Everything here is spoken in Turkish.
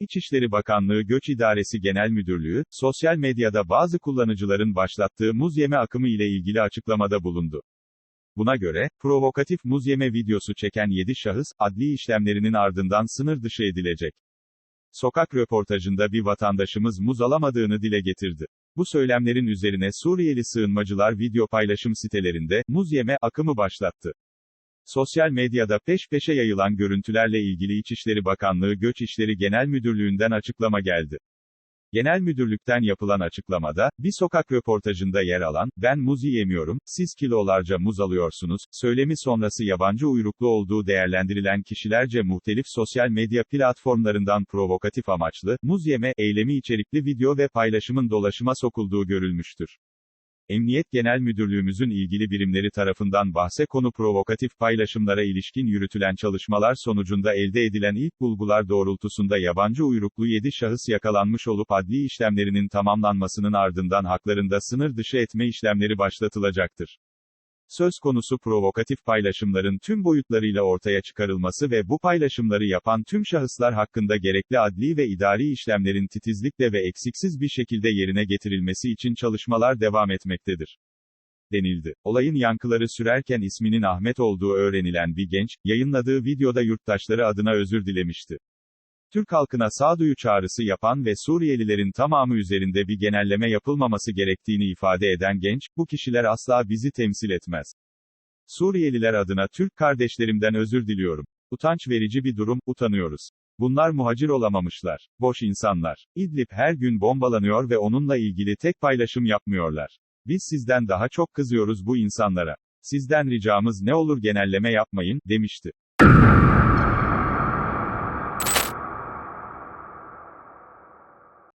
İçişleri Bakanlığı Göç İdaresi Genel Müdürlüğü, sosyal medyada bazı kullanıcıların başlattığı muz yeme akımı ile ilgili açıklamada bulundu. Buna göre, provokatif muz yeme videosu çeken 7 şahıs, adli işlemlerinin ardından sınır dışı edilecek. Sokak röportajında bir vatandaşımız muz alamadığını dile getirdi. Bu söylemlerin üzerine Suriyeli sığınmacılar video paylaşım sitelerinde, muz yeme akımı başlattı. Sosyal medyada peş peşe yayılan görüntülerle ilgili İçişleri Bakanlığı Göç İşleri Genel Müdürlüğü'nden açıklama geldi. Genel Müdürlük'ten yapılan açıklamada, bir sokak röportajında yer alan, ben muz yemiyorum, siz kilolarca muz alıyorsunuz, söylemi sonrası yabancı uyruklu olduğu değerlendirilen kişilerce muhtelif sosyal medya platformlarından provokatif amaçlı, muz yeme, eylemi içerikli video ve paylaşımın dolaşıma sokulduğu görülmüştür. Emniyet Genel Müdürlüğümüzün ilgili birimleri tarafından bahse konu provokatif paylaşımlara ilişkin yürütülen çalışmalar sonucunda elde edilen ilk bulgular doğrultusunda yabancı uyruklu 7 şahıs yakalanmış olup adli işlemlerinin tamamlanmasının ardından haklarında sınır dışı etme işlemleri başlatılacaktır. Söz konusu provokatif paylaşımların tüm boyutlarıyla ortaya çıkarılması ve bu paylaşımları yapan tüm şahıslar hakkında gerekli adli ve idari işlemlerin titizlikle ve eksiksiz bir şekilde yerine getirilmesi için çalışmalar devam etmektedir. denildi. Olayın yankıları sürerken isminin Ahmet olduğu öğrenilen bir genç, yayınladığı videoda yurttaşları adına özür dilemişti. Türk halkına sağduyu çağrısı yapan ve Suriyelilerin tamamı üzerinde bir genelleme yapılmaması gerektiğini ifade eden genç, bu kişiler asla bizi temsil etmez. Suriyeliler adına Türk kardeşlerimden özür diliyorum. Utanç verici bir durum, utanıyoruz. Bunlar muhacir olamamışlar. Boş insanlar. İdlib her gün bombalanıyor ve onunla ilgili tek paylaşım yapmıyorlar. Biz sizden daha çok kızıyoruz bu insanlara. Sizden ricamız ne olur genelleme yapmayın, demişti.